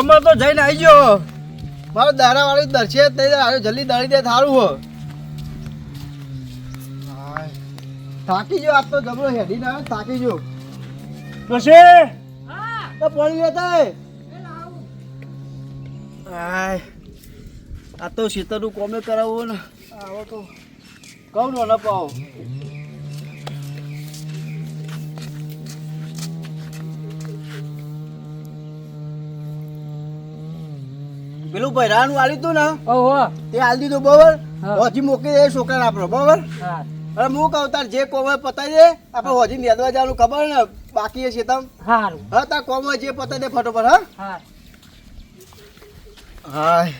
ગોમાં તો જઈને આવી ગયો મારો દારા વાળી દર્શે જ નહીં જલ્દી દળી દે થારું હો. થાકી જો આપ તો જબરો હેડી ના થાકી જો કશે તો પડી લેતા હે. આય આ તો શીતળનું કોમે કરાવવું ને. આવો તો. કહું ને ન પાવો. પેલું ભૈરાનું આલી તું ને ઓહો તે આલી દીધું બરોબર? હજી મોકલી દે છોકરાને આપણો બરોબર? અરે હું કહું તાર જે કોમે પતાવી દે. આપણે હોજી મેદવા જવાનું ખબર ને બાકી છે તમ. સારું હા તાર કોમે જે પતાવી દે ફટોફટ હા? હા. હાય.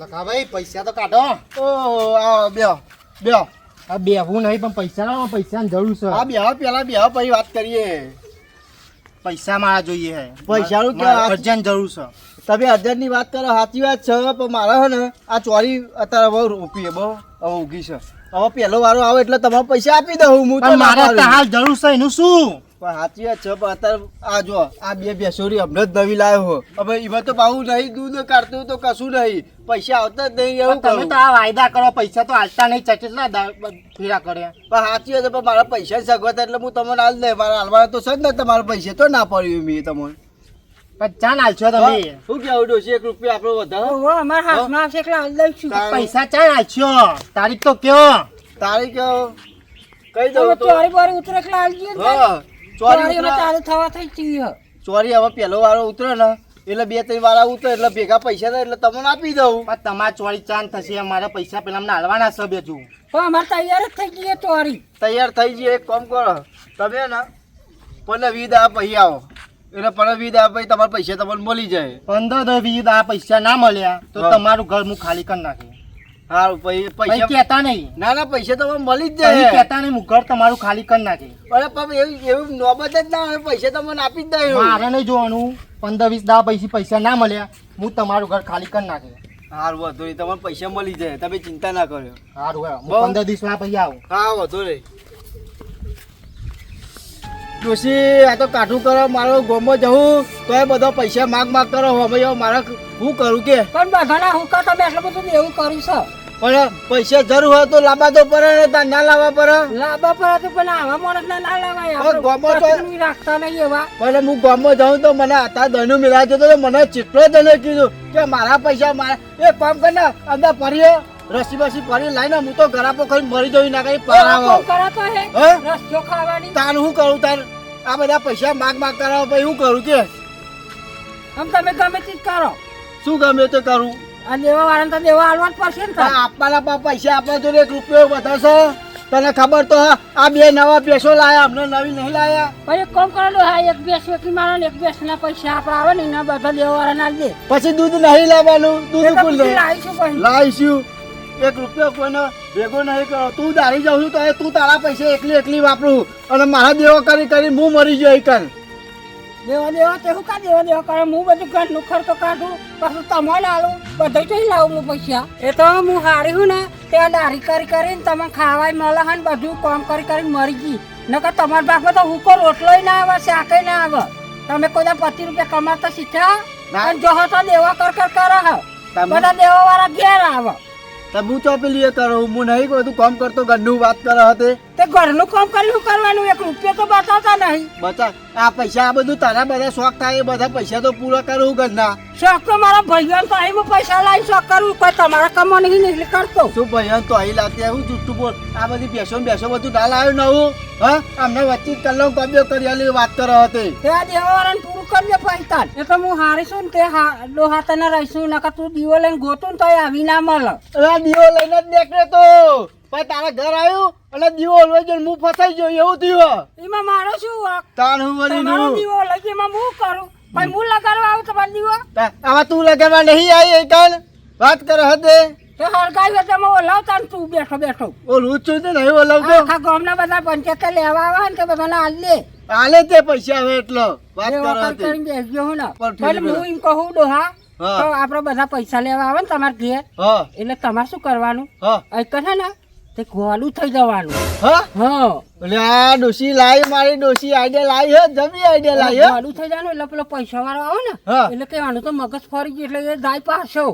લખાભાઈ પૈસા તો કાઢો. ઓહો આવો બે બે આ બેહું નહીં પણ પૈસા પૈસા પૈસાની જરૂર છે. આ બેહો પેલા બેહો પછી વાત કરીએ. પૈસા મારા જોઈએ છે પૈસાનું કે? અર્જન્ટ જરૂર છે. તમે અર્જન્ટની વાત કરો સાચી વાત છે પણ મારા હે ને આ ચોરી અત્યારે બહુ રૂપી બહુ હવે ઉગી છે. હવે પહેલો વારો આવે એટલે તમારે પૈસા આપી દઉં હું મારે હાલ જરૂર છે એનું શું? પણ સાચી વાત છે પણ અત્યારે આ જો આ બે બેસોરી હમણાં જ નવી લાવ્યો હો. હવે એમાં તો પાવું નહીં દૂધ કાઢતું તો કશું નહીં. પૈસા આવતા જ નહીં એવું તમે તો આ વાયદા કરો પૈસા તો હાલતા નહીં કેટલા ફેરા કરે. પણ સાચી વાત પણ મારા પૈસા સગવત એટલે હું તમને હાલ દે મારા હાલવાના તો છે જ ને તમારા પૈસા તો ના પડ્યું મેં તમને. પણ ચાન તમે. શું કેવું ડોશી એક રૂપિયા આપણો વધારો? ઓહો, અમારા હાથમાં આવશે એટલે હાલ પૈસા ચાન તારીખ તો કયો. તારીખ કઈ દઉં તો? ચોરી બોરી ઉતરે એટલે આલજી હા. ચોરી હવે ચાલુ થવા થઈ ગઈ ચોરી હવે પહેલો વાળો ઉતરે ને એટલે બે ત્રણ વાળા ઉતરે એટલે ભેગા પૈસા થાય એટલે તમને આપી દઉં. પણ તમારે ચોરી ચાન થશે અમારે પૈસા પેલા અમને હાલવાના છે બેજુ પણ અમારે તૈયાર જ થઈ ગઈ ચોરી. તૈયાર થઈ જઈએ એક કામ કરો. તમે ને પણ વિધ આ પછી આવો. એટલે પણ વિધ આ પછી તમારા પૈસા તમને મળી જાય. પંદર દસ વીસ આ પૈસા ના મળ્યા તો તમારું ઘર હું ખાલી કરી નાખી હારું પૈસા કહેતા નહીં. ના ના પૈસા તો મળી જ જાય. કહેતા નહીં હું ઘર તમારું ખાલી કરી નાખે. અરે પણ એવું એવું નોબત જ ના પૈસા તમને આપી જ દઉં મારે નહીં જોવાનું. પંદર વીસ દા પૈસા પૈસા ના મળ્યા હું તમારું ઘર ખાલી કરી નાખે. હારું વધુ નહીં. તમને પૈસા મળી જાય. તમે ચિંતા ના કર્યો હે હું બહુ- પંદર દિવસ ના પૈસા આવું. હા વધુ નહીં. જોશી આ તો કાઠું કરો મારો ગોમો જવું તો એ બધો પૈસા માગ માગ કરો. હવે મારે હું કરું કે? પણ બધાના હુકા તમે એટલું બધું એવું કર્યું છે. પણ પૈસા જરૂર હોય તો લાંબા તો પડે ને તાર ના લાવવા પડે. લાંબા પર તો પણ આવા માણસ ના ના લાવાય પણ તો- રાખતા નહીં એવા. પણ હું ગામમાં જાઉં તો મને આતા ધનુ મિલાજો તો મને ચેટલો ધને કીધું કે મારા પૈસા મારા એ કામ કર ને અંદર પડીએ રસી બસી પડી લાઈને હું તો ગરાપો ખાઈ મરી જવી ના કઈ પરાવો ખાવાની. તાર હું કરું? તાર આ બધા પૈસા માગ માગ કરાવો પછી હું કરું કે? આમ તમે ગમે તે કરો. શું ગમે તે કરું? આ દેવા વાળાને તો દેવા આલવા જ પડશે ને આપવાના પૈસા આપવા જોડે એક રૂપિયો વધારશે તને ખબર તો આ બે નવા પેસો લાયા અમને નવી નહીં લાયા. પણ એક કામ કરો હા એક બેસ વેચી મારો ને એક બેસ ના પૈસા આપણે આવે ને એના બધા દેવા વાળા ના દે પછી દૂધ નહીં લાવવાનું દૂધ કુલ લાવીશું પછી લાવીશું. એક રૂપિયો કોઈને ભેગો નહીં કરો તું દારી જાઉં છું તો તું તારા પૈસા એકલી એકલી વાપરું. અને મારા દેવો કરી કરી હું મરી જાય એકલ દેવા દેવા તે હું કા દેવા દેવા કરે? હું બધું ઘરનું ખર્ચો કાઢું પાછું તમારે આલું બધું તો લાવું હું પૈસા. એ તો હું હારી હું ને તે દારી કરી કરીને તમે ખાવાય મળે હે ને બધું કામ કરી કરી મરી ગઈ. નકર તમારા ભાગમાં તો હુકો રોટલોય ના આવે શાકે ના આવે. તમે કોઈ પચીસ રૂપિયા કમાતા શીખ્યા. અને જો તો દેવા કર કર કરે હે. તમે- બધા દેવા વાળા ઘેર આવે. તો હું તો પેલી કરું હું નહીં બધું કામ કરતો ઘરનું વાત કરે હતે. તે ઘરનું કામ કરી શું કરવાનું એક રૂપિયો તો બતાવતા નહીં. બતા આ પૈસા આ બધું તારા બધા શોખ થાય એ બધા પૈસા તો પૂરા કરું ઘરના. શોખ તો મારા ભાઈઓ તો અહીં હું પૈસા લાવી શોખ કરું કોઈ તમારા કમાણી નહીં કરતો. શું ભાઈ તો અહીં લાગતી આવું જુઠ્ઠું બોલ. આ બધી બેસો બેસો બધું ના લાવ્યું નવું હા? અમને વચ્ચે કલાક કબ્યો કરી આલી વાત કરો હતી. તે દેવાવાળાને પૂરું પૈતાન એ તો હું હારીશું ને તે હા ડોહા તને રહીશું નકર તું દીવો લઈને ગોતું તો આવી ના મળ. અરે દીવો લઈને જ દેખરે તો. પછી તારા ઘર આવ્યું અને દીવો લઈ જઈને હું ફસાઈ ગયો એવું થયું એમાં મારો શું વાક? તાણ હું વળી નું દીવો લઈ જઈને એમાં હું કરું? પણ હું લગાડવા આવું તમારો દીવો? આમાં તું લગાડવા નહીં આવી એ કાન વાત કરે હદે. તે હળગાવી હોય તો એમાં ઓલાવતા તું બેઠો બેઠો. ઓલું છું ને નહીં ઓલવતો. આખા ગામના બધા પંચાયત લેવા આવે ને તે બધાને હાલ દે. આલે તે પૈસા હવે એટલો. વાત કરો કર હતી. કરીને બેસજો હું ને. પણ પણ હું એમ કહું ડોહા હા. તો આપણે બધા પૈસા લેવા આવે ને તમારે ઘેર એટલે તમારે શું કરવાનું? એક છે ને? તે ગોલું થઈ જવાનું. હા? ડોશી લાઈ મારી ડોસી આઈડિયા લાઈ હે જમી આઈડિયા હે. ગોલું થઈ જવાનું એટલે પેલો પૈસા વાળો આવે ને એટલે કહેવાનું તો મગજ ફરી ગયું એટલે એ જાય પાછો.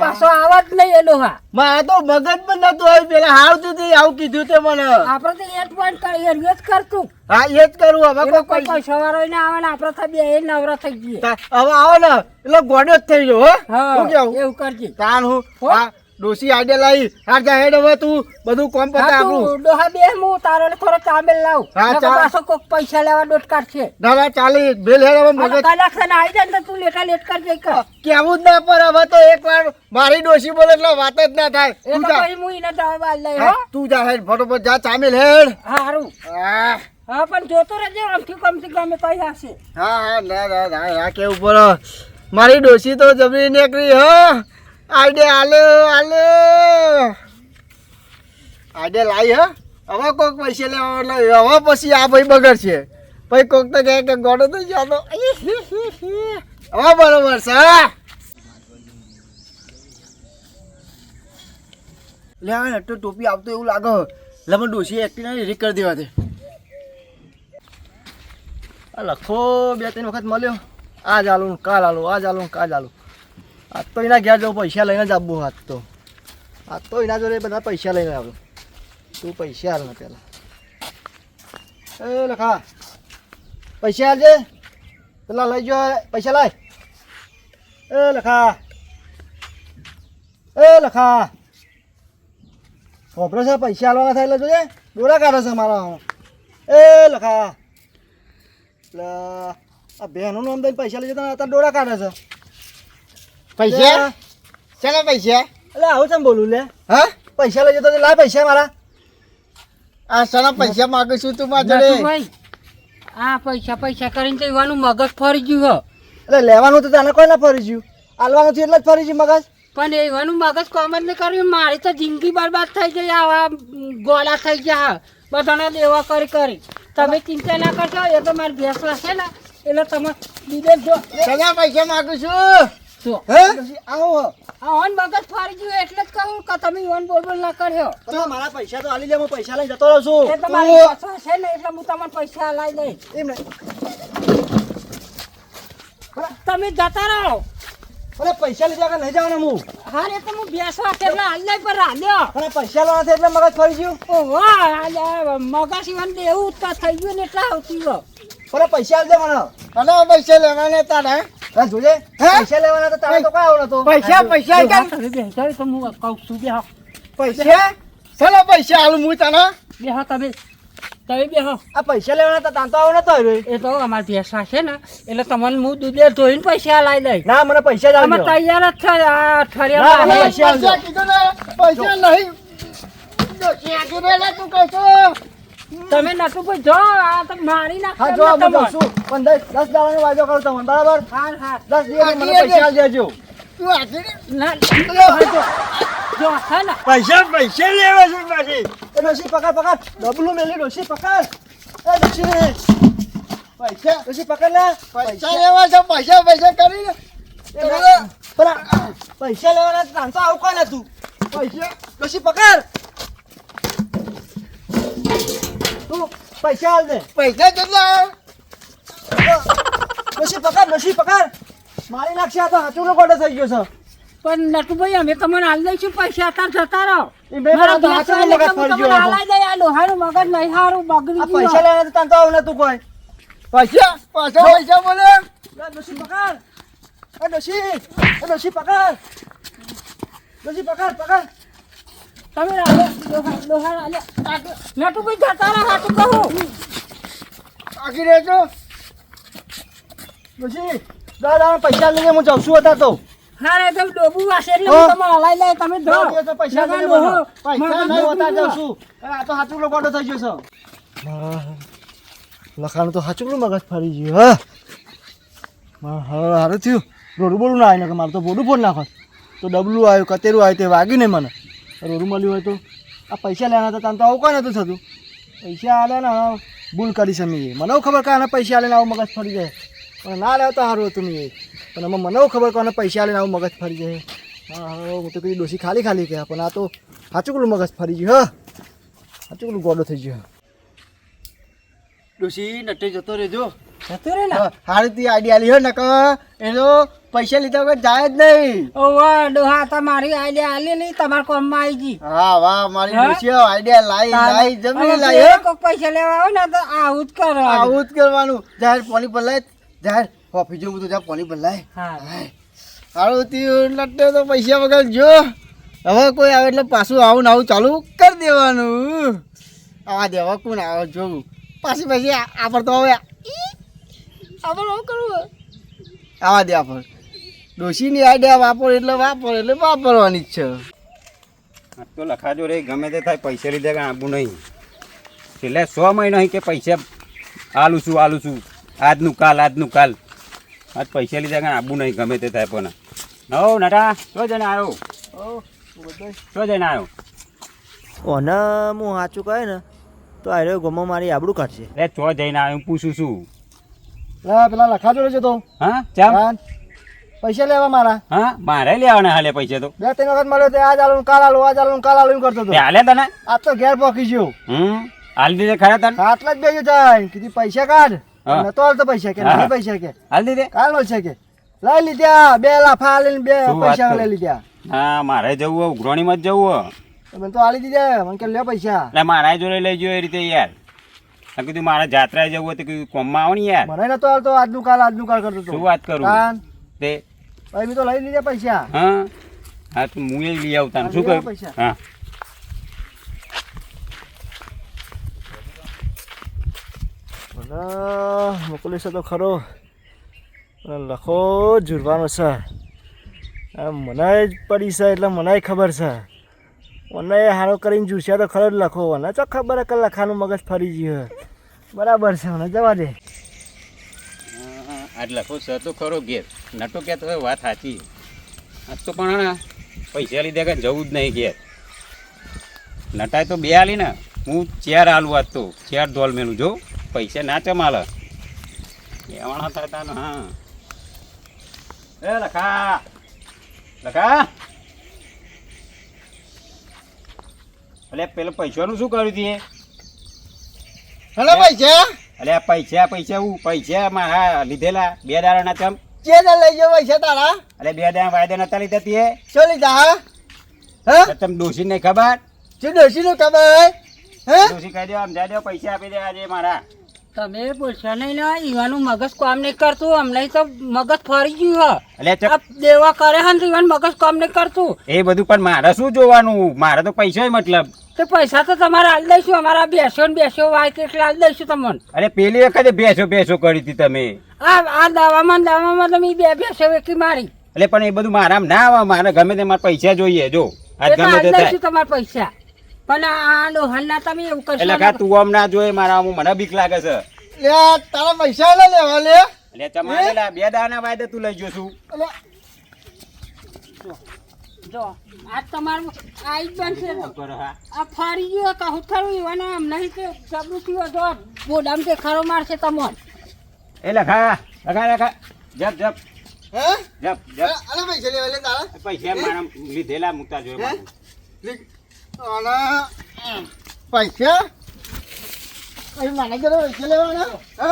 પાછો આવા જ નહીં એ લોહા. મારે તો મગજ પણ નતું આવ્યું પેલા હાવતું હતી આવું કીધું તે મને. આપણે તો એ જ પોઈન્ટ કરીએ એ જ કરતું. હા એ જ કરું હવે કોઈ પૈસા વાળો ને આવે ને આપણે તો બે એ નવરા થઈ જઈએ હવે આવો ને એટલે ગોડો જ થઈ ગયો હો. હા કેવું? એવું કરજે. તાન હું. હો? આડે ડોશી આઈડિયા લાઈ હા જા હેડ હવે તું બધું કોમ પતા હા, આપણું. ડોહા બે હું તારો થોડો ચામેલ લાવ. હા, પાછો કોક પૈસા લેવા ડોટ કાઢશે ના ના ચાલી બેલ હેડ હવે મગજ. કલાક છે ને આવી જાય ને તો તું લેટા લેટ કર કેવું જ ના પર હવે તો એક વાર મારી ડોસી બોલે એટલે વાત જ ના થાય. તું જા. હું એને જવાબ લઈ હો હા, તું જા હેડ ફટોફટ જા ચામેલ હેડ. હારું. હા. હા પણ જોતો રહેજે આમથી કમથી ગમે કઈ હશે. હા હા ના ના ના કેવું પડે મારી ડોશી તો જમીન નીકળી હ. આઈડિયા આલે આલે. આઈડિયા લાવી હ. હવે કોક પૈસે લેવા હવે પછી આ ભાઈ બગડશે. પછી કોક તો કહે કે ગોડો થઈ જાતો. તો હવે બરોબર છે લે આ તો ટોપી આવતો એવું લાગે એટલે ડોસી એક્ટિંગ રીક કરી દેવા દે. આ લખો બે, ત્રણ વખત મળ્યો. આ ચાલુ ને કાલ આલું, આ ચાલુ ને કાલ આલું. આજ તો એના ઘેર જવું પૈસા લઈને જ આપવું હાથ તો. આ તો એના જોડે બધા પૈસા લઈને આવું. તું પૈસા હાલ ને પેલા. એ લખા, પૈસા હાલજે પેલા લઈ જો, પૈસા લાય. એ લખા એ લખા. ખોપરો છે પૈસા હાલવાના થાય એટલે જોઈએ દોરા કાઢે છે મારા એ લખા. એટલે આ બહેનોનું દઈને પૈસા લઈ જતા અત્યારે ડોળા કાઢે છે. પૈસા? શેના પૈસા? એટલે આવું છે બોલું લે? હા? પૈસા લઈ જતો લાય પૈસા મારા. આ શાના પૈસા માગું છું તું મારા ભાઈ આ પૈસા પૈસા કરીને તો એવાનું મગજ ફરી ગયું હો. એટલે લેવાનું તો તને કોઈ ના ફરી ગયું? આલવાનું થયું એટલે જ ફરી ગયું મગજ? પણ એવાનું મગજ કોમ જ નહીં કર્યું. મારી તો જિંદગી બરબાદ થઈ ગઈ આવા ગોળા થઈ ગયા બધાને દેવા કરી કરી. તમે ચિંતા ના કરશો એ તો મારી ભેંસ છે ને. એટલે તમે બીજે જો. પૈસા માગું છું? જો હે? આવો. આ ઓન મગજ ફરી ગયું એટલે જ કહું કે તમે ઓન બોલ બોલ ના કર્યો. તો મારા પૈસા તો આલી લે હું પૈસા લઈને જતો રહું છું. એ તો મારી ભેંસ છે ને એટલે હું તમને પૈસા લાવી દઈશ. એમ નહીં તમે જતા રહો. અરે પૈસા લીધા કે નહીં જવાના હું. હા રે તો હું બેસવા છે એટલે હાલ નહીં પર હાલ્યો. અને પૈસા લેવાના થાય એટલે મગજ ફરી ગયું. વાહ આ મગજ ઈવન દેવું તો થઈ ગયું ને એટલે આવતી ગયો અરે પૈસા આલજે મને. અને પૈસા લેવાના તારા? જોજે. પૈસા લેવાના તો તારે તો નતો પૈસા તમે તો હું કહું છું બેહો? પૈસા? શેના પૈસા આલું હું તને? બેહો તમે તમે બેહો. આ પૈસા લેવાના તો તાન તો આવો નતો એ તો અમાર ભેંસા છે ને એટલે તમને હું દૂધે ધોઈને પૈસા લાવી દઈ ના મને પૈસા જ અમે આલજો તૈયાર જ છે આ અમે બાદ. પૈસા આલજો. પૈસા કીધું ને પૈસા નહીં. તું કહેશો તમે નતું કોઈ જો આ તો મારી હા જો હું છું પણ દસ દસ દાડાનો વાયદો કરું તમને બરાબર? હા હા 10 દિવસ મને પૈસા આલી દેજો તું આજે ના જો. છે પૈસા પૈસા લેવા છે પાછી. એ ડોશી પકડ પકડ. ડબલું મેલી ડોશી પકડ. એ ડોશી. પૈસા ડોશી પકડ લે. પૈસા લેવા છે પૈસા પૈસા કરીને પૈસા લેવાના તો તાન તો આવું કોઈ નતું પૈસા ડોશી પકડ. પૈસા હાલ દે પૈસા કેટલા ડોશી પકડ ડોશી પકડ મારી નાખશે આ તો હાચુનો ગોડો થઈ ગયો છે પણ નટુભાઈ અમે તમને હાલ દઈશું પૈસા અત્યારે જતા રહો પૈસા લેવા તો આવું નતું કોઈ પૈસા પૈસા પૈસા બોલે એ પકડ ડોશી એ પકડ ડોશી પકડ પકડ તમે લોહા રાલે. નટુભાઈ જતા રહો, કહું. રહેજો. દાદા પૈસા લઈને હું જાઉં છું હતા તો. હારે તો ડોબું વાસે એટલે હું તમને હલાઈ લઈ, તમે ધો. દસ પૈસા લઈને પૈસા મગજ નહીં હોતા જાઉં છું. આ તો હાચું ગોડો થઈ ગયો છે. લખાણું તો હાચું મગજ ફરી ગયું હા. હા હવે સારું થયું. રોડું બોલું ના આવીને મારે તો બોડું ફોન નાખો. તો ડબલું આવ્યું કતેરું આવ્યું તે વાગ્યું નહીં મને. રોડું મળ્યું હોય તો. આ પૈસા લેવાના હતા તાન તો આવું કોઈ નતું થતું. પૈસા આલે ને ભૂલ કરી છે મેં. મને ખબર કાને પૈસા આલે આવું મગજ ફરી જાય. પણ ના લેવા તો સારું હતું મેં. પણ એમાં મને ખબર કોને પૈસા આલે આવું મગજ ફરી જાય. હા હા હું તો કીધું ડોસી ખાલી ખાલી ગયા પણ આ તો સાચું કેટલું મગજ ફરી ગયું હા. સાચું કેટલું ગોડો થઈ ગયો. ડોસી નટે જતો રહેજો. જતો રહે ને? હારી તી આઈડિયા લીધો હે નક એનો પૈસા લીધા વગર જાય જ નહીં. ઓવા ડોહા તમારી આઈડિયા આલી નહીં તમાર કોમમાં આવી ગઈ. હા વાહ મારી હા? આઈડિયા લાઈ લાઈ જમી લાઈ કોક પૈસા લેવા આવે ને તો આવું જ કરવાનું. આવું જ કરવાનું. જાહેર પાણી ભલાય જાહેર કોફી જો બધું જા પાણી ભલાય હા. હારું તી નટે તો પૈસા વગર જો. હવે કોઈ આવે એટલે પાછું આવું ને આવું ચાલુ કરી દેવાનું. આવા દેવા કોણ આવે જોવું પાછી પાછી આપણ તો હવે આપણ શું કરવું આવા દે આપણ ડોશીની આઈડિયા વાપર એટલે વાપર એટલે વાપરવાની જ છે. તો લખાજો રે ગમે તે થાય પૈસા લીધે કાંઈ આબુ નહીં. એટલે સો મહિનો કે પૈસા આલું છું આલું છું. આજનું કાલ આજનું કાલ. આજ પૈસા લીધે કાંઈ આબુ નહીં ગમે તે થાય પણ. હો નટા શું જઈને આવ્યો શું જઈને આવ્યો ઓને હું સાચું કહે ને તો આ ગમો મારી આબડું કાઢશે. એ તો જઈને આવ્યો હું પૂછું છું. પેલા લખાજો છે તો. હા ચાલ. પૈસા લેવા મારા? હા મારે લેવાના હાલે પૈસા તો. બે ત્રણ વખત મળ્યો તે આજ આલું કાલ આલું આજ આલું કાલ આલું કરતો હતો. હાલે તને? આ તો ઘેર પોકી ગયો. હમ હાલ દીધે ખરા તને? આટલા જ બેજો થાય કીધી પૈસા કાઢ. નતો હાલતો પૈસા કે નહીં પૈસા કે. હાલ દીધે? કાલ મળશે કે. લઈ લીધા બે લાફા લઈને બે પૈસા લઈ લીધા. હા મારે જવું હોય ઉઘરોણીમાં જ જવું હોય. તો મને તો હાલી દીધા. મને કે લે પૈસા. એટલે મારા જોડે લઈ ગયો એ રીતે યાર. મેં કીધું મારે જાત્રાએ જવું હોય તો કીધું કોમમાં આવો ને યાર. મને નતો હાલતો આજનું કાલ આજનું કાલ કરતો શું વાત કરું? તે ભાઈ મેં તો લઈ લીધા પૈસા. હા? હા તો હું એ લઈ આવતા શું કહ્યું? પૈસા. હા. મોકલી છે તો ખરો. લખો જુરવાનો છે. મને જ પડી છે એટલે મને ખબર છે. મને હારો કરીને જુસ્યા તો ખરો જ લખો. મને તો ખબર કે લખાનું મગજ ફરી ગયું બરાબર છે મને જવા દે. આજ લખો છે તો ખરો ઘેર. નટો કહેતો હોય વાત સાચી આજ તો પણ હા પૈસા લીધે કે જવું જ નહીં ઘેર. નટાય તો બે આલી ને હું ચેર આલું આજ તો ચેર ધોલ મેલું જો પૈસા ના ચમાલે. એવાણા થતા ને હા. એ લખા લખા. એટલે પેલો પૈસાનું શું કર્યું તીએ હલો પૈસા? અલે આ પૈસા પૈસા હું પૈસા મારા લીધેલા બે દાડાના ચમ. જે ના લઈ ગયો પૈસા તારા? અરે બે દાડા વાયદા નતા લીધા તીએ શું લીધા હા? હા? તમે ડોસી નહીં ખબર? શું દોષી નું ખબર હે? ડોસી કહી દો આમ જા દો પૈસા આપી દેવા આજે મારા. તમે બોલશો નહીં ને ઈવાનું મગજ કામ નહીં કરતું અમને તો મગજ ફરી ગયું એટલે દેવા કરે હે ને તો ઈવાનું મગજ કામ નહીં કરતું. એ બધું પણ મારે શું જોવાનું? મારે તો પૈસા મતલબ. તો પૈસા તો તમારે આલ દઈશું અમારા બેસો ને બેસો વાય કેટલા આલ દઈશું તમને. અરે પેલી વખતે બેસો બેસો કરી હતી તમે. આ આ દાવામાં દાવામાં તમે બે બેસો વેકી મારી. એટલે પણ એ બધું મારા ના આવે મારે ગમે તે મારા પૈસા જોઈએ જો. આજ ગમે તે થાય. તમારા પૈસા? પણ આ લોહલના તમે એવું કરશો એટલે કા તું આમ ના જોઈએ મારા આમ મને બીક લાગે છે. લે તારા પૈસા લે લેવા લે. એટલે ચમાડેલા બે દાના વાયદે તું લઈ જોશું અલે, જો આ તમારું આ જ બનશે. આ ફરી ગયો કહું ખરું ઈવાનો આમ નહીં કે જબરું થયો જો બોડામ ખરો મારશે તમોન. એ લખા લખા લખા. જપ જપ. હે? જપ જપ. અલે પૈસા લેવા લે તારા? પૈસા મારા લીધેલા મૂકતા જોઈએ? અને પૈસા? અહીં મને કરો પૈસા લેવાના? હે?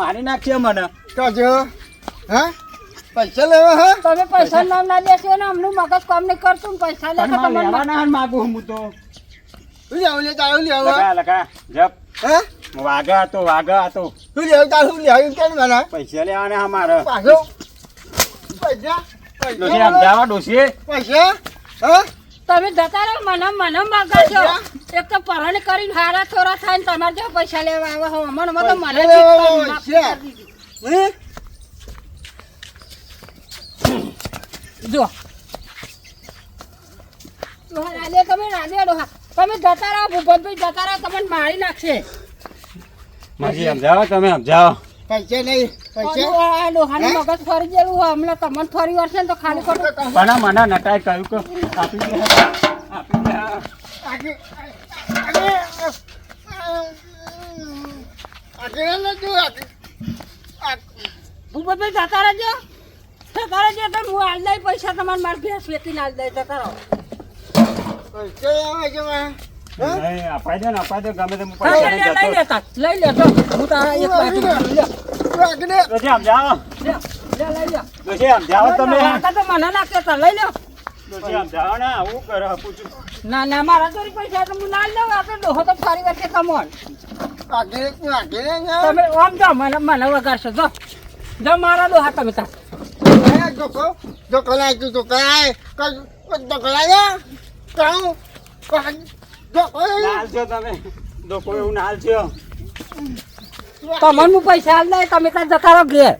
મારી નાખ્યો મને. તો જો હે? પૈસા લેવા હા? તમે પૈસા નામ ના દેશો ને અમનું મગજ કામ નહીં કરતું પૈસા લેવા તમને લેવાના માગું હું તો. શું લેવું લે તારું લેવું લગા લગા જપ. હે? વાગા તો વાગા તો. શું લેવું તારું લેવું કેમ મને પૈસા લેવાના હા મારે પાછો. પૈસા આમ પૈસા જાઓ પૈસા હે? તમે જતા રહો મને મને મગાશો એક તો પરણ કરીને હારા થોડા થાય ને તમારે જો પૈસા લેવા આવ્યા હો. મને મને મને પૈસા લેવા આવે માફ છે. કરી દીધી. હે જો તમે ડોહા તમે જતા રહો ભૂપતભાઈ જતા રહો તમને મારી નાખશે માજી આમ તમે આમ જાઓ નહીં પૈસા આ ડોહાનું મગજ ફરી ગયેલું હોય હમણાં તમને ફરી વળશે ને તો ખાલી ખોટું પણ મને નટાઈ કહ્યું કે આપી દે આપી દે આગે આગે આગે જો આગે ભૂપતભાઈ જતા રહેજો જતા રહેજો તો હું હાલ દઈ પૈસા તમારે માર ભેંસ વેચીને હાલ દઈ તો? નહીં, અપાઈ દે ને અપાઈ દે ગમે તે લઈ લેતા લઈ લેતો હું તારા એક બાજુ લે. આમ જાઓ લઈ લે. આમ જાઓ તમે. તો મને ના લઈ લો. ને હું કરો પૂછું ના ના મારા તો પૈસા તો હું ના લઉં આ તો ડોહો તો ફરી વર્ષે કમોન. તમે આમ જાઓ મને મને વગાડશો. જો જો મારા ડોહા તમે તાર. એ જોકો, જોકો લાય તું, જોકો લાય. કઈ- કઈ જોકો લાય ને? Joko. નાલ છો તમે. ડોકો એવું નાલ છો તમને પૈસા હાલ દઈ તમે તાર જતા રહો ઘેર.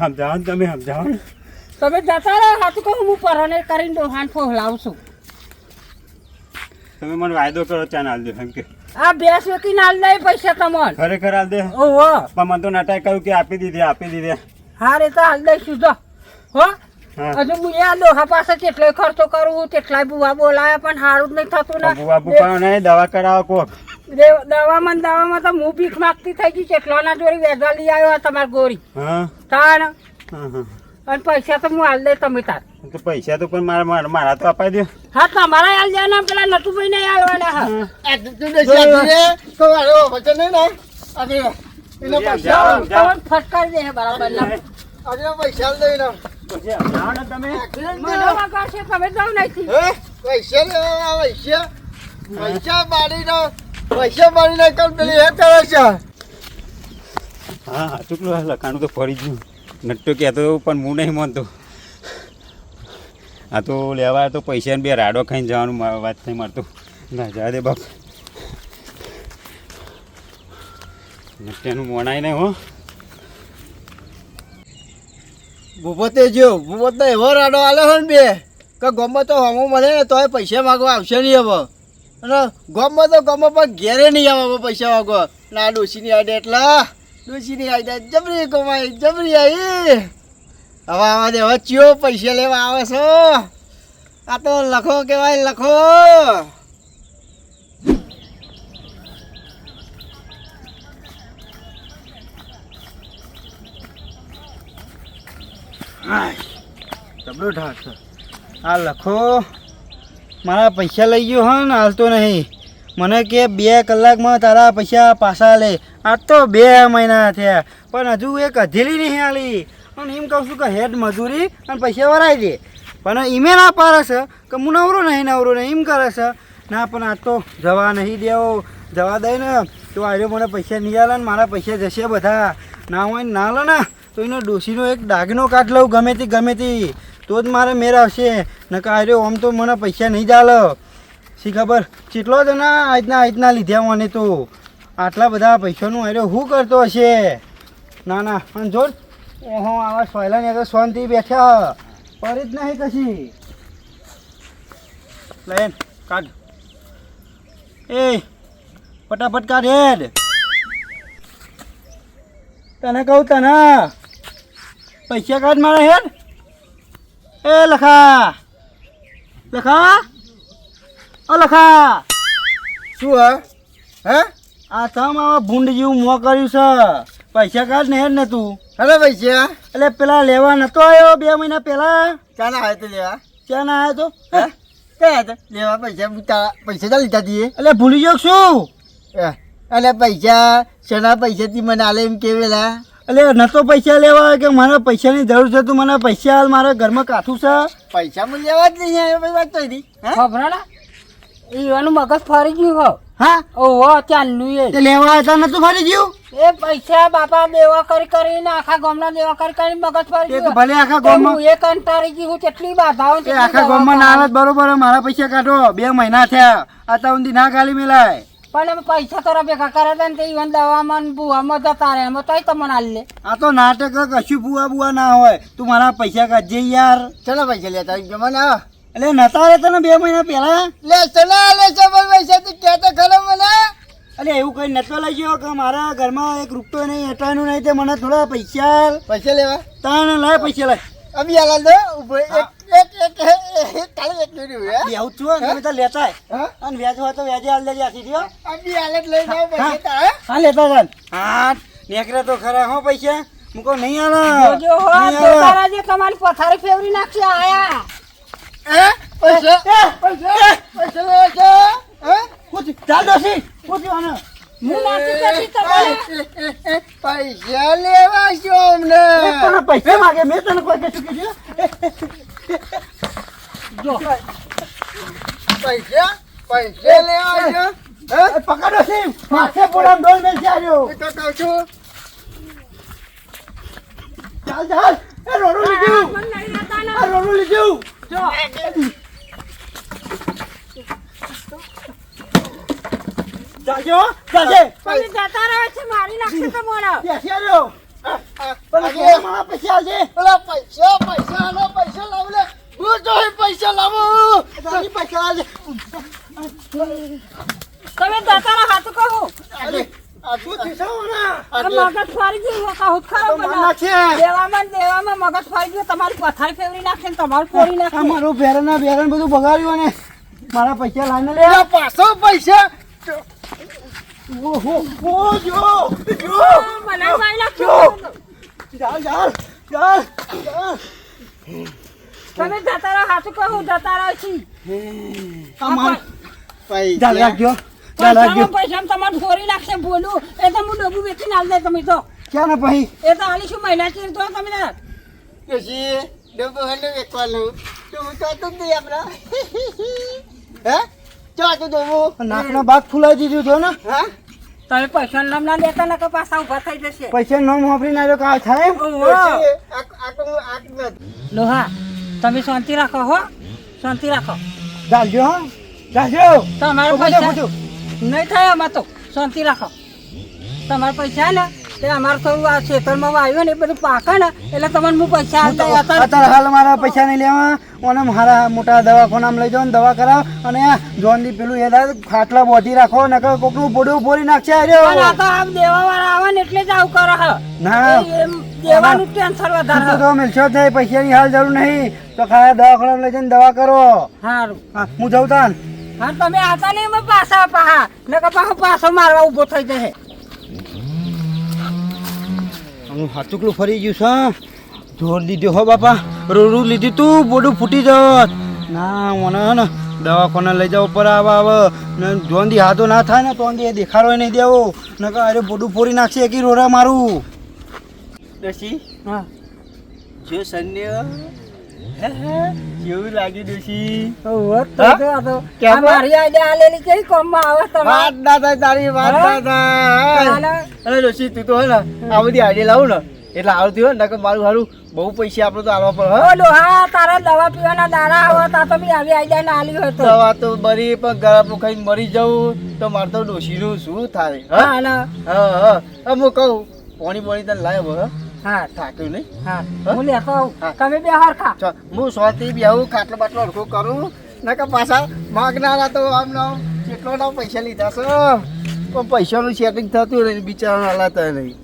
આમ જાઓ તમે આમ તમે જતા રહો હાથું કહું હું પરણે કરીને ડોહાને ફોહલાવું છું. તમે મને વાયદો કરો ત્યાં દે એમ કે. આ ભેંસ વેચીને ના લઈ પૈસા તમને. ખરેખર હાલ દે. ઓહો. પણ મને તો નટાઈ કહ્યું કે આપી દીધી આપી દીધી. હા રે તો હાલ દઈશું જો હો? હજુ હું આ ડોહા પાસે કેટલો ખર્ચો કરું કેટલાય બુવા બોલાયા પણ સારું જ નહીં થતું ને. બુવા બુવા નહીં દવા કરાવો કોક. દવામાં ને દવામાં તો હું ભીખ માગતી થઈ ગઈ કેટલાના જોરી વેધા લઈ આવ્યો તમારી ગોરી. હા. તાણ. હા હા. અને પૈસા તો હું હાલ દે તમે તાર. તો પૈસા તો પણ મારા મારા મારા તો અપાઈ દે હા તમારા હાલ દેવાના પેલા નટુભાઈ ને હાલવાના હા. આ તું- તું દેશી આખી તો મારો વચન નહીં ને? આખી એનો પૈસા જાઓ. ફટકાર દે બરાબર ના આજે પૈસા લઈ દે. પછી ને તમે. મને તમે જાવ નહીં હે? પૈસા લેવા પૈસા. પૈસા બાળીને પૈસા બાળીને કમ પેલી એ કરે છે? હા ચૂકલું લખાણું તો ફરી ગયું. નટ્ટો કહેતો પણ હું નહીં માનતો. આ તો લેવા તો પૈસા બે રાડો ખાઈને જવાનું વાત નહીં મારતો. ના, જા દે બાપ. નટ્યાનું મોણાય નહીં હો. ભૂપતે જો ભૂપત એવો રાડો આલે હો ને બે, કે ગમે તો હમો મળે ને તોય પૈસા માગવા આવશે નહીં હવે. અને ગમે તો ગમે પણ ઘેરે નહીં આવે પૈસા માગવા. ના ડોશીની આડે એટલા. ડોશીની આડે જબરી કમાઈ જબરી આવી હવે આવા દે હવે ચિયો પૈસા લેવા આવે છો આ તો લખો કેવાય લખો તબલો છે આ લખો. મારા પૈસા લઈ ગયો હા ને, હાલતો નહીં. મને કે બે કલાકમાં તારા પૈસા પાછા લે. આ તો બે મહિના થયા, પણ હજુ એક અધેલી નહીં આલી. અને એમ કહું છું કે હેડ મજૂરી અને પૈસા વરાઈ દે. પણ ઈમે ના પાડે છે કે હું નવરો નહીં નવરો નહીં, એમ કરે છે. ના, પણ આ તો જવા નહીં દેવો જવા દે ને, તો આજે મને પૈસા નહીં આલે ને મારા પૈસા જશે બધા. ના હોય ને લે ને, તો એનો ડોસીનો એક દાગનો કાઢ લઉં ગમે તે ગમે તે. તો જ મારે મેર આવશે. નકા આર્યો આમ તો મને પૈસા નહીં ચાલે શી ખબર? કેટલો જ ના, આજના આજના લીધા મને તો. આટલા બધા પૈસાનું અરે શું કરતો હશે? ના ના, અને જો ઓહો, આવા સોયલા ને તો શાંતિ બેઠા. પડી જ નહીં કશી. લઈને કાઢ. એ, ફટાફટ કાઢ, હેડ. તને કહું, તને. પૈસા કાઢ મારા, હેડ. એ, લખા. લખા. ઓ લખા શું હે? હે? આ તમ આવા ભૂંડ જેવું મોં કર્યું છે. પૈસા કાઢ ને હેર ને તું. અરે પૈસા? એટલે પેલા લેવા નતો આવ્યો બે મહિના પહેલા? ચાના આવે તો લેવા? ક્યાં ના આવ્યો તો ક્યાં લેવા પૈસા તારા પૈસા ચાલ લીધા દઈએ એટલે ભૂલી ગયો શું? અરે પૈસા શેના પૈસાથી મને આલે એમ કેવેલા એટલે નતો પૈસા લેવા કે મારે પૈસાની જરૂર છે તું મને પૈસા હાલ મારા ઘરમાં કાઠું છે? પૈસા મને લેવા જ નહીં આવ્યો વાત કરી હતી હે? એવાનું મગજ ફરી ગયું હો. હા? ઓહો ત્યાંનું એ. લેવા હતા નતું ફરી ગયું? એ પૈસા બાપા દેવા કરી કરીને આખા ગામના દેવા કરી કરીને મગજ ફરી તે ગયું. ભલે આખા તે ગામમાં હું એક અંતારી ગઈ હું કેટલી બાધાઓ એ આખા ગામમાં ના આવે બરોબર મારા પૈસા કાઢો. બે મહિના થયા આતા ઊંધી ના ગાલી મેલાય. પણ અમે પૈસા તારા ભેગા કરે હતા ને તે ઈવન દવામાં ભૂવામાં જતા રહે એમાં તોય તમને હાલ લે. આ તો નાટક કશું બુઆ બુઆ ના હોય. તું મારા પૈસા કાઢજે યાર. ચલો પૈસા લેતા જમાને આવો. એટલે નતા રે તને બે મહિના પહેલા? લે ચલા લે ચબલ પૈસા તું કહેતો ખરો મને. એટલે એવું કઈ નતો લઈ ગયો કે મારા ઘરમાં એક રૂપિયો નહીં હટાનું નહીં તે મને થોડા પૈસા પૈસા લેવા? તાને લાય પૈસા લાય અભી આલા દો ઊભો. એક એક એક કાલે એક જોડી હે? બે આવું છું ને, તો લેતા હા? અને વ્યાજ હોય તો વ્યાજે હાલ દેજે આખી દો અભી આલે લઈ જાવ પૈસા હે? હા લેતા જાન. હા નેકરે તો ખરા હો પૈસા. મુકો નહીં આલા. જો હો તારા જે તમારી પથારી ફેવરી નાખશે આયા. એ, પૈસા? પૈસા? પૈસા લેવા છે? હે? પૂછી ચાલ દોશી પૂછી આને હું નાખી દેતી તમારે. પૈસા લેવા છો અમને? તને પૈસા માગે? મેં તને કોઈ કશું કીધું જો. પૈસા? પૈસા લેવા છો? હે? પકડો છે માથે ડોલ તો કહું છું. ચાલ ચાલ. એ રોડું લીધું. આ રોડું લીધું. જો. ચાલજો ચાલજે તમે જતા રહો છે મારી નાખશે બેસી આર્યો પણ કે મારા પૈસા છે ઓલા પૈસા પૈસા આલો પૈસા લાવ લે. હું તો પૈસા લાવો. તારી પૈસા લાવ તમે જતા રહો હાથ કહું અરે આ શું થયું છે ઓના? આ મગજ ફરી ગયું કહું ખરો તો છે. દેવામાં દેવામાં મગજ ફરી ગયું તમારી પથારી ફેવરી નાખશે ને તમારું ફોડી આ નાખશે મારું બેરન ભેરણ બધું બગાડ્યું ને મારા પૈસા લાઈને લે પાછો પૈસા. ઓહો ઓ જો જો. મને ચાલ ચાલ તમે જતા રહો હાથ કહું જતા રહો છી આ માર પૈસા. રાખજો. પૈસામાં તમારું ફોડી નાખશે બોલું એ તો હું ડબ્બુ વેચીને આલ દે તમે તો. ક્યાં ને પછી એ તો આલીશું મહિના ચીર તો તમે. પછી ડબ્બો હને વેચવાનું? તો તો તું દે આપણા. હે? ચા તું ડબ્બો? નાકનો ભાગ ફૂલાઈ દીધું છો ને. હા? તમે પૈસા નામ ના લેતા નકર પાછા ઊભા થઈ જશે. પૈસા નો વાપરી ના થાય? આ જ નથી. લોહા તમે શાંતિ રાખો હો. શાંતિ રાખો. ચાલજો હા. ચાલજો તમારા પૈસા પૂછો. નહીં થાય આમાં તો. શાંતિ રાખો. તમારા પૈસા ને તે અમારે થોડું આ ખેતરમાં વાવ્યું ને એ બધું પાકે ને એટલે તમને હું પૈસા અત્યારે હાલ મારા પૈસા નહીં લેવા. અને મારા મોટા દવાખાનામાં લઈ જાઓ ને દવા કરાવ. અને જોન જોનથી પેલું એ થાય, ખાટલા બોધી રાખો નકર કોકનું બોડું ફોડી નાખશે અરે આ તો આમ દેવા વાળા આવે ને એટલે જ આવું કરો હો. ના. દેવાનું ટેન્શન વધારે તો મિલશો જ પૈસાની હાલ જરૂર નહીં. તો ખાયા દવાખાનામાં લઈ જઈને દવા કરો. હા હું જઉં તાન. હા તમે આતા નહીં મે પાછા પાહા. નકર પાછો પાછો મારવા ઊભો થઈ જશે. હું હાચુકલું ફરી ગયું છે જોર લીધું હો બાપા. રોડું લીધું તું બોડું ફૂટી જત. ના મને હે ને દવાખાને લઈ જાવ પર આવે આવે. ને જોંદી હાથો ના થાય ને તો દેખાડો નહીં દેવો. નકર અરે બોડું ફોડી નાખશે એકી રોડા મારું. દસી હા. જો સન્ય કેવું લાગ્યું ડોશી હા? કેમ? મારી આઈડિયા આલેલી કઈ કોમમાં આવે વાત તમારે ના થાય તારી વાત હા? ના થાય. અરે ડોશી તું તો હે ને આ બધી આઈડિયા લાવું ને એટલે આવતી હોય ને કે મારું સારું બહુ પૈસા આપણે તો આલવા પડે ઓલો હા તારા દવા પીવાના દાડા આવે તા તો બી આવી આઈડિયા ના આલી હોય તો દવા તો બરી પણ ગળા ખાઈને મરી જાઉં તો મારે તો ડોશીનું શું થાય હા હા. હા હા હા હું કહું પાણી પાણી તને લાવ્યો હા હા થાક્યું નહીં. હા. હા? લેતો આવું. તમે બે હરખા ચાલ હું સોથી આવું ખાટલો બાટલો હરખો કરું. નકર પાછા માગનારા તો આમ ના કેટલો ના પૈસા લીધા છે. પણ પૈસાનું સેટિંગ થતું નહીં બિચારા હલાતા નહીં.